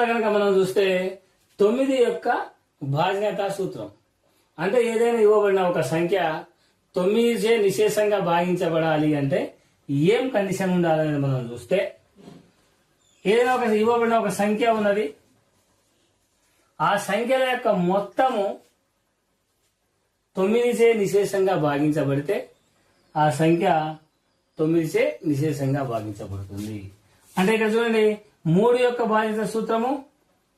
కనుక మనం చూస్తే తొమ్మిది యొక్క భాజనత సూత్రం. అంటే ఏదైనా ఇవ్వబడిన ఒక సంఖ్య తొమ్మిదిచే నిశేషంగా భాగించబడాలి అంటే ఏం కండిషన్ ఉండాలని మనం చూస్తే ఏదైనా ఒక ఇవ్వబడిన ఒక సంఖ్య ఉన్నది. ఆ సంఖ్యల యొక్క మొత్తము తొమ్మిదిచే నిశేషంగా భాగించబడితే ఆ సంఖ్య తొమ్మిదిచే నిశేషంగా భాగించబడుతుంది. అంటే ఇక్కడ చూడండి మూడు యొక్క బాధ్యత సూత్రము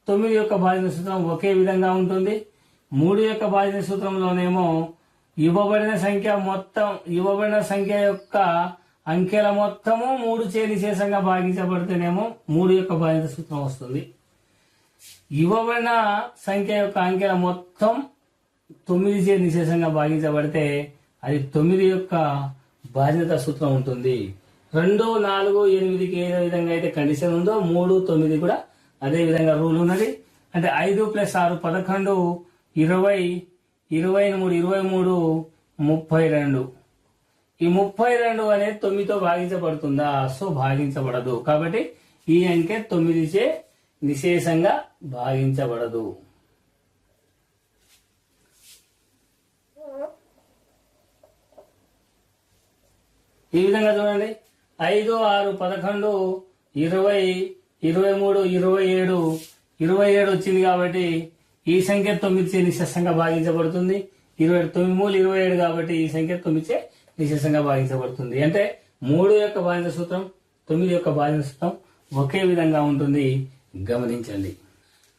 తొమ్మిది యొక్క బాధ్యత సూత్రం ఒకే విధంగా ఉంటుంది. మూడు యొక్క బాధ్యత సూత్రంలోనేమో ఇవ్వబడిన సంఖ్య మొత్తం ఇవ్వబడిన సంఖ్య యొక్క అంకెల మొత్తము మూడు చే నిశేషంగా భాగించబడితేనేమో మూడు యొక్క బాధ్యత సూత్రం వస్తుంది. ఇవ్వబడిన సంఖ్య యొక్క అంకెల మొత్తం తొమ్మిది చే నిశేషంగా భాగించబడితే అది తొమ్మిది యొక్క బాధ్యత సూత్రం ఉంటుంది. రెండు నాలుగు ఎనిమిదికి ఏ విధంగా అయితే కండిషన్ ఉందో మూడు తొమ్మిది కూడా అదే విధంగా రూల్ ఉన్నది. అంటే ఐదు ప్లస్ ఆరు పదకొండు ఇరవై ఇరవై మూడు ఇరవై మూడు ముప్పై రెండు. ఈ ముప్పై రెండు అనేది తొమ్మిదితో భాగించబడుతుందా? సో భాగించబడదు. కాబట్టి ఈ అంకె తొమ్మిదిచే నిశేషంగా భాగించబడదు. ఈ విధంగా చూడండి. ఐదు ఆరు పదకొండు ఇరవై ఇరవై మూడు ఇరవై ఏడు ఇరవై ఏడు వచ్చింది కాబట్టి ఈ సంఖ్య తొమ్మిది నిశ్శస్సంగా భాగించబడుతుంది. ఇరవై తొమ్మిది మూడు ఇరవై ఏడు కాబట్టి ఈ సంఖ్య తొమ్మిది నిశేషంగా భాగించబడుతుంది. అంటే మూడు యొక్క బాధ్యత సూత్రం తొమ్మిది యొక్క బాధ్యత సూత్రం ఒకే విధంగా ఉంటుంది. గమనించండి.